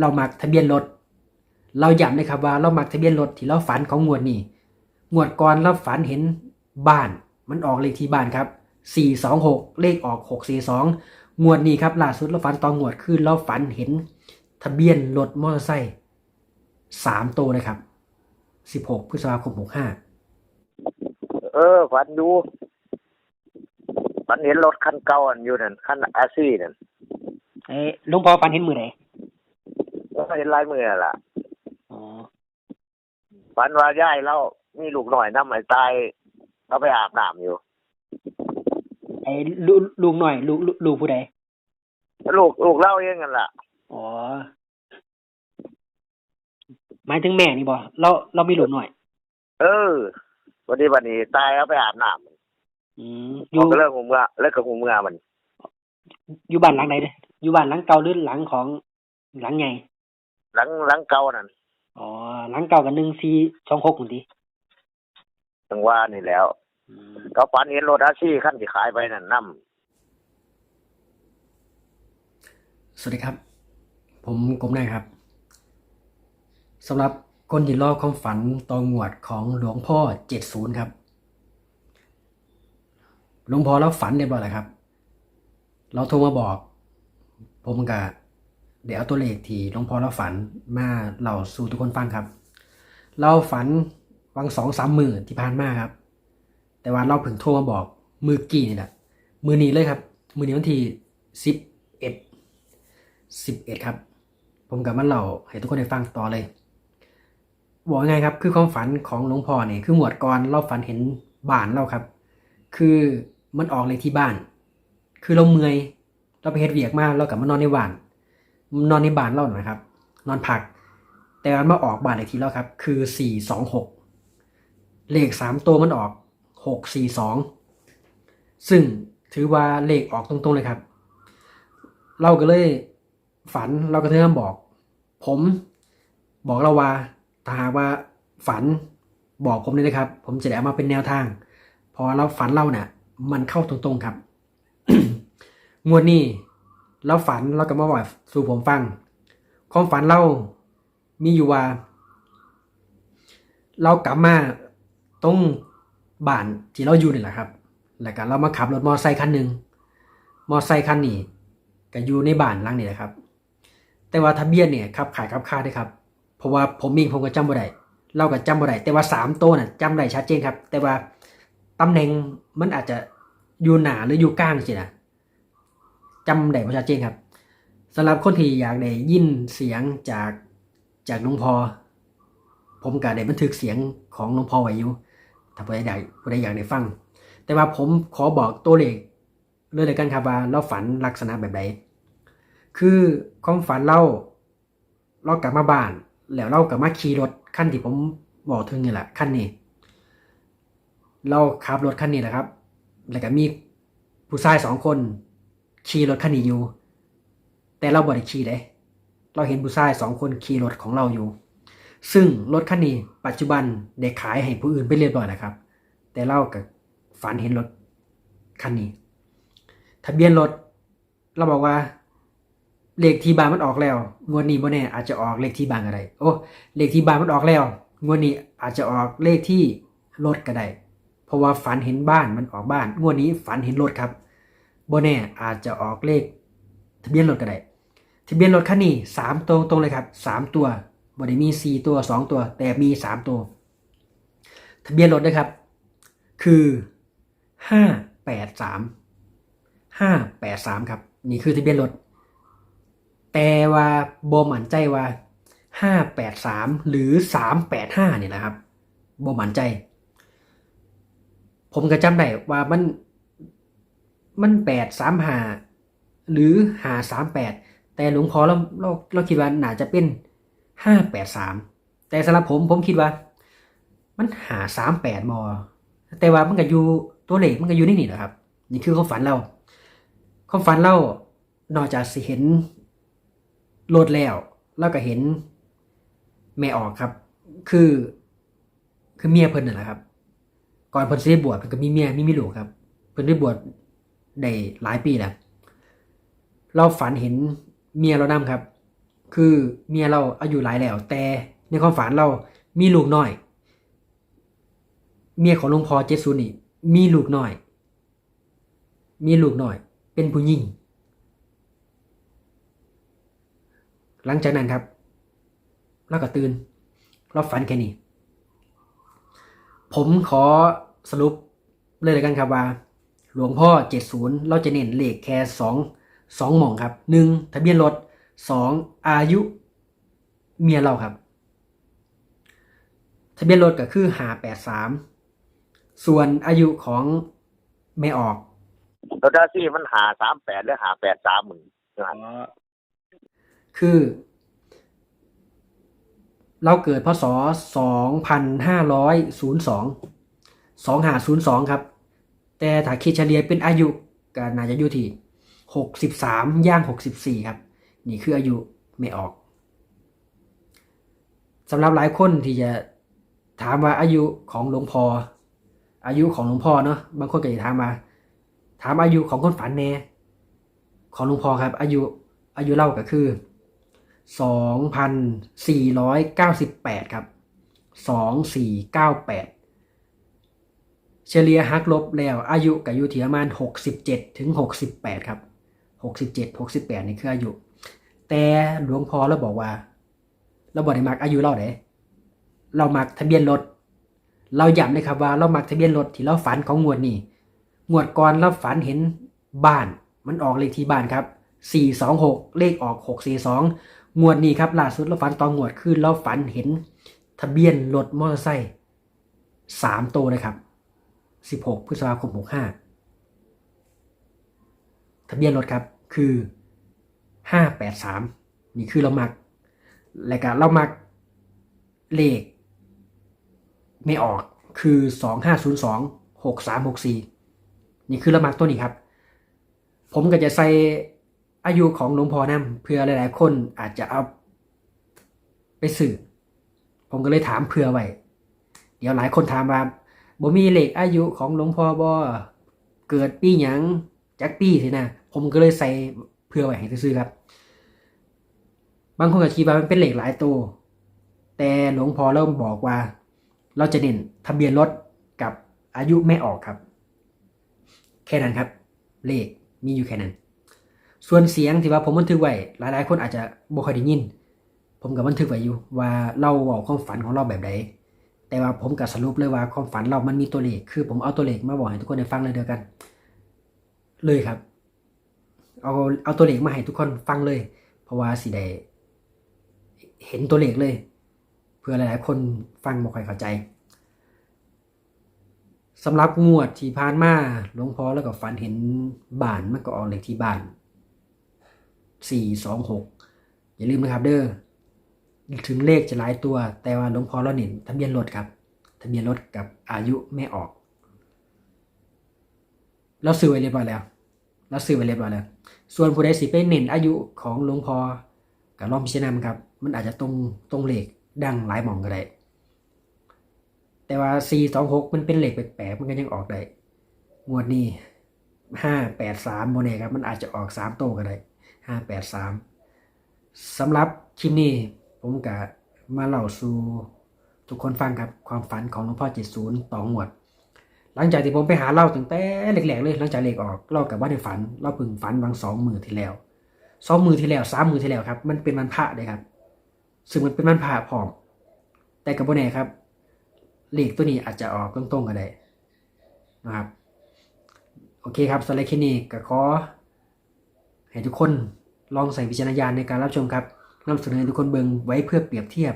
เรามักทะเบียนรถ เราย้ำเลยครับว่าเรามักทะเบียนรถที่เราฝันของงวดนี้ งวดก่อนเราฝันเห็นบ้าน มันออกเลขที่บ้านครับ 426 เลขออก 642 งวดนี้ครับล่าสุดเราฝันตอนงวดคือเราฝันเห็นทะเบียนรถมอเตอร์ไซค์สามตัวเลยครับ 16 พฤษภาคม 65 เออฝันดูฝันเห็นรถคันเก่าอันอยู่นั่นคันอาซี่นั่นเอ้หลุงพ่อฝันเห็นมือไหน ก็เห็นลายมือนั่นล่ะอ๋อฝันว่าย่ายเรามีลูกหน่อยน้ำไหลตายเราไปอาบน้ำอยู่ ไอ้ลูลูกหน่อยลูกลูกลูกผู้ใดลูกลูกเล่าเองกันล่ะอ๋อหมายถึงแม่นี่บ่เราเรามีลูกหน่อย เออวันนี้วันนี้ตายเอาไปอาบน้ำอืมอมัยู่นก็เลิกหูเมื่อเลิกกับหูเมื่อมันอยู่บ้านหลังไหนเด้ออยู่บ้านหลังเก่าหรือหลังของหลังใหญ่ หลังหลังเก่านั่นอ๋อหลังเก่ากับหนึ่งสี่สองหกคนดีจังว่านี่แล้วอืมก็ฝันเห็นรถอาซี่ขั้นที่ขายไปนั่นน้สวัสดีครับ ผมกรมนายครับสำหรับคนที่รอความฝันตองงวดของหลวงพ่อเจ็ดศูนย์ครับหลวงพ่อเราฝันเรียบร้อยแล้วครับ เราโทรมาบอก ผมก็ เดี๋ยวเอาตัวเลขที่หลวงพ่อเราฝันมาเล่าสู่ทุกคนฟังครับ เราฝันวังสองสามมือที่ผ่านมาครับ แต่ว่าเราเพิ่งโทรมาบอกมือกี่นี่แหละมือนี้เลยครับ มือนี้วันที่สิบเอ็ดสิบเอ็ดครับ ผมกับมันเล่าให้ทุกคนได้ฟังต่อเลยบอกไงครับ คือความฝันของหลวงพ่อเนี่ยคือหมวดก่อนเราฝันเห็นบ้านเราครับ คือมันออกเลยที่บ้าน คือเราเมื่อยเราไปเฮ็ดเวียกมากเรากลับมานอนในบ้าน นอนในบานเราหน่อยครับ นอนพัก แต่มันมาออกบานเลขที่เราครับ คือสี่สองหกเลขสามตัวมันออกหกสี่สองซึ่งถือว่าเลขออกตรงๆเลยครับ เราก็เลยฝันเราก็เริ่มบอก ผมบอกเราว่าถ้าหากว่าฝันบอกผมเลยนะครับ ผมจะได้เอามาเป็นแนวทาง พอเราฝันเราเนี่ยมันเข้าตรงๆครับ งวดนี้ เราฝันเราก็มาบอกสู่ผมฟัง ความฝันเรามีอยู่ว่า เรากลับมาตรงบ้านที่เราอยู่นี่แหละครับ แล้วก็เรามาขับรถมอเตอร์ไซค์คันหนึ่งมอเตอร์ไซค์คันนี้ก็อยู่ในบ้านหลังนี้แหละครับ แต่ว่าทะเบียนเนี่ยครับขายครับค่าด้วยครับ เพราะว่าผมเองผมก็จำบ่ได้เราก็จำบ่ได้แต่ว่าสามตัวน่ะจำได้ชัดเจนครับ แต่ว่าตำแหน่งมันอาจจะอยู่หนาหรืออยู่กลางสินะ จำได้บ่ชัดเจนครับสำหรับคนที่อยากได้ยินเสียงจากจากหลวงพ่อผมก็ได้บันทึกเสียงของหลวงพ่อไว้อยู่ถ้าผู้ใดอยากผู้ใดอยากได้ฟัง แต่ว่าผมขอบอกตัวเลขเลยเลยกันครับว่าเราฝันลักษณะแบบใดคือความฝันเราเรากลับมาบ้าน แล้วเรากลับมาขี่รถขั้นที่ผมบอกถึงนี่แหละขั้นนี้ เราขับรถคันนี้แหละครับ แล้วก็มีผู้ชายสองคน ขี่รถคันนี้อยู่ แต่เราบ่ได้ขี่เลยเราเห็นผู้ชายสองคนขี่รถของเราอยู่ ซึ่งรถคันนี้ปัจจุบันได้ขายให้ผู้อื่นไปเรียบร้อยแล้วครับ แต่เรากับฝันเห็นรถคันนี้ ทะเบียนรถเราบอกว่าเลขที่บ้านมันออกแล้วงวดนี้บ่แน่อาจจะออกเลขที่บ้านก็ได้โอ้เลขที่บ้านมันออกแล้วงวดนี้อาจจะออกเลขที่รถก็ได้เพราะว่าฝันเห็นบ้านมันออกบ้าน งวดนี้ฝันเห็นรถครับ บ่แน่อาจจะออกเลข ทะเบียนรถก็ได้ ทะเบียนรถคันนี้สามตัวตรงเลยครับสามตัวบ่ได้มีสี่ตัวสองตัว แต่มีสามตัว ทะเบียนรถนะครับ คือห้าแปดสามห้าแปดสามครับ นี่คือทะเบียนรถ แต่ว่าโบมั่นใจว่าห้าแปดสามหรือสามแปดห้านี่ยนะครับโบมั่นใจ ผมก็จำได้ว่ามัน มันแปดสามหาหรือหาสามแปดแต่หลวงพ่อเราเราเราคิดว่าน่าจะเป็นห้าแปดสามแต่สำหรับผมผมคิดว่า มันหาสามแปดมอ แต่ว่ามันก็อยู่ตัวเลขมันก็อยู่นี่นี่แหละครับ นี่คือความฝันเราความฝันเรานอกจากสิเห็นรถแล้วเราก็เห็นแม่ออกครับ คือคือเมียเพิ่นนั่นแหละครับ ก่อนเพิ่นสิได้บวชเพิ่นก็มีเมียมีมีลูกครับ เพิ่นได้บวช ได้หลายปีแล้วเราฝันเห็นเมียเรานํครับ คือเมียเราอายุหลายแล้ว แต่ในความฝันเรามีลูกน้อย เมียของหลวงพ่อเจดศูนย์นี่มีลูกน้อย มีลูกน้อย เป็นผู้หญิงหลังจากนั้นครับเราก็ตื่นเราฝันแค่นี้ ผมขอสรุปเลยแล้วกันครับว่า หลวงพ่อเจ็ดศูนย์เราจะเน้นเลขแค่สองสองหม่องครับหนึ่งทะเบียนรถสองอายุ เมียเราครับ ทะเบียนรถก็คือหาแปดสามส่วนอายุของแม่ออกตัวด้าซี่มันหาสามแปดหรือหาแปดสามหมื่นอ๋อคือ เราเกิดพศสองพันห้าร้อยศูนย์สองสองหาศูนย์สองครับ แต่ถ้าคิดเฉลี่ยเป็นอายุก็น่าจะอยู่ที่หกสิบสามย่างหกสิบสี่ครับ นี่คืออายุไม่ออกสำหรับหลายคนที่จะถามว่าอายุของหลวงพ่ออายุของหลวงพ่อเนาะบางคนก็จะถามมา ถามอายุของคนฝันแน่ของหลวงพ่อครับ อายุอายุเล่าก็คือสองพันสี่ร้อยเก้าสิบแปดครับสองสี่เก้าแปด เฉลี่ยหักลบแล้ว อายุกับอยู่ที่ประมาณหกสิบเจ็ดถึงหกสิบแปดครับหกสิบเจ็ดหกสิบแปดนี่คืออายุ แต่หลวงพ่อเราบอกว่า เราบอกได้มักอายุเราเด้เรามักทะเบียนรถ เราย้ำเลยครับว่าเรามักทะเบียนรถที่เราฝันของงวดนี้งวดก่อนเราฝันเห็นบ้าน มันออกเลขที่บ้านครับ426 เลขออก 642 งวดนี้ครับล่าสุดเราฝันตอนงวดคือเราฝันเห็นทะเบียนรถมอเตอร์ไซค์สามตัวเลยครับ 16 พฤษภาคม 65 ทะเบียนรถครับคือ 583 นี่คือเรามัก และก็เรามักเลข ไม่ออกคือสองห้าศูนย์สองหกสามหกสี่นี่คือละมักตัวนี้ครับ ผมก็จะใส่อายุของหลวงพ่อนํเพื่อหลาย ๆ คนอาจจะเอาไปสื่อ ผมก็เลยถามเผื่อไว้ เดี๋ยวหลายคนถามว่า บ่มีเลขอายุของหลวงพ่อบ่เกิดปีหยังจักปีสินะผมก็เลยใส่เผื่อไว้ให้ซื่อครับ บางคนก็คิดว่ามันเป็นเลขหลายตัวแต่หลวงพ่อเริ่มบอกว่า เราจะเน้นทะเบียนรถกับอายุไม่ออกครับ แค่นั้นครับ เลขมีอยู่แค่นั้น ส่วนเสียงที่ว่าผมบันทึกไว้หลายๆ คนอาจจะบ่ค่อยได้ยิน ผมกับบันทึกไว้อยู่ว่าเราบอกความฝันของเราแบบใด แต่ว่าผมกับสรุปเลยว่าความฝันเรามันมีตัวเลข คือผมเอาตัวเลขมาบอกให้ทุกคนได้ฟังเลยเดียวกัน เลยครับ เอาเอาตัวเลขมาให้ทุกคนฟังเลย เพราะว่าสิได้เห็นตัวเลขเลย เพื่อหลายๆ คนฟังบ่ค่อยเข้าใจสำหรับงวดที่ผ่านมาหลวงพ่อแล้วก็ฝันเห็นบ้านมันก็ออกเลขที่บ้านสี่สองหกอย่าลืมนะครับเด้อ ถึงเลขจะหลายตัว แต่ว่าหลวงพ่อเราเน้นทะเบียนรถครับ ทะเบียนรถกับอายุไม่ออก เราซื้อไว้เรียบร้อยแล้ว เราซื้อไว้เรียบร้อยแล้ว ส่วนผู้ใดสิไปเน้นอายุของหลวงพ่อกับลองพิจารณาครับ มันอาจจะตรงตรงเลขดังหลายหม่องก็ได้ แต่ว่า 4 2 6 มันเป็นเลขแปลกๆมันก็ยังออกได้ งวดนี้ 5 8 3โมเนครับ มันอาจจะออก3โตก็ได้ 5 8 3สำหรับคลิปนี้ ผมก็มาเล่าสู่ทุกคนฟังครับความฝันของหลวงพ่อ70ต่องวด หลังจากที่ผมไปหาเล่าตั้งแต่แรกๆเลยหลังจากเลขออกเล่ากับว่าในฝันเราพิ่งฝันบางสองมือที่แล้วสองมือที่แล้วสามมือที่แล้วครับ มันเป็นวันพระเลยครับซึ่งมันเป็นวันพระพร้อม แต่กับโบแน่ครับเลขตัวนี้อาจจะออกตรงๆก็ได้นะครับโอเคครับสำหรับคลิปนี้ก็ขอให้ทุกคนลองใส่วิจารณญาณในการรับชมครับ นำเสนอทุกคนเบิ่งไว้เพื่อเปรียบเทียบ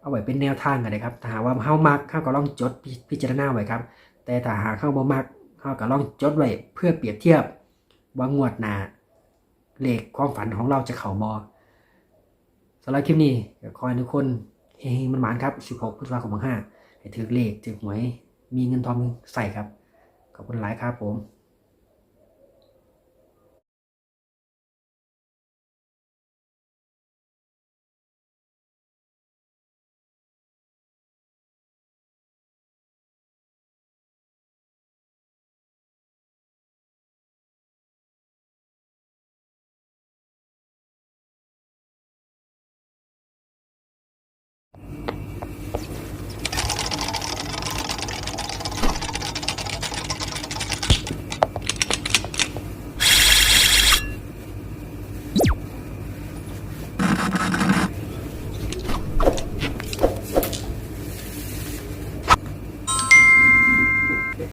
เอาไว้เป็นแนวทางกันเลยครับถ้าหากว่าเฮามักเฮาก็ลองจดพิจารณาไว้ครับ แต่ถ้าหากเฮาบ่มักเฮาก็ลองจดไว้เพื่อเปรียบเทียบว่างวดหน้าเลขความฝันของเราจะเข้าบ่สำหรับคลิปนี้ขอให้ทุกคนเฮงมันหมานครับ 16พฤษภาคม65ให้ถือเลขถือหวยมีเงินทองใส่ครับ ขอบคุณหลายครับผม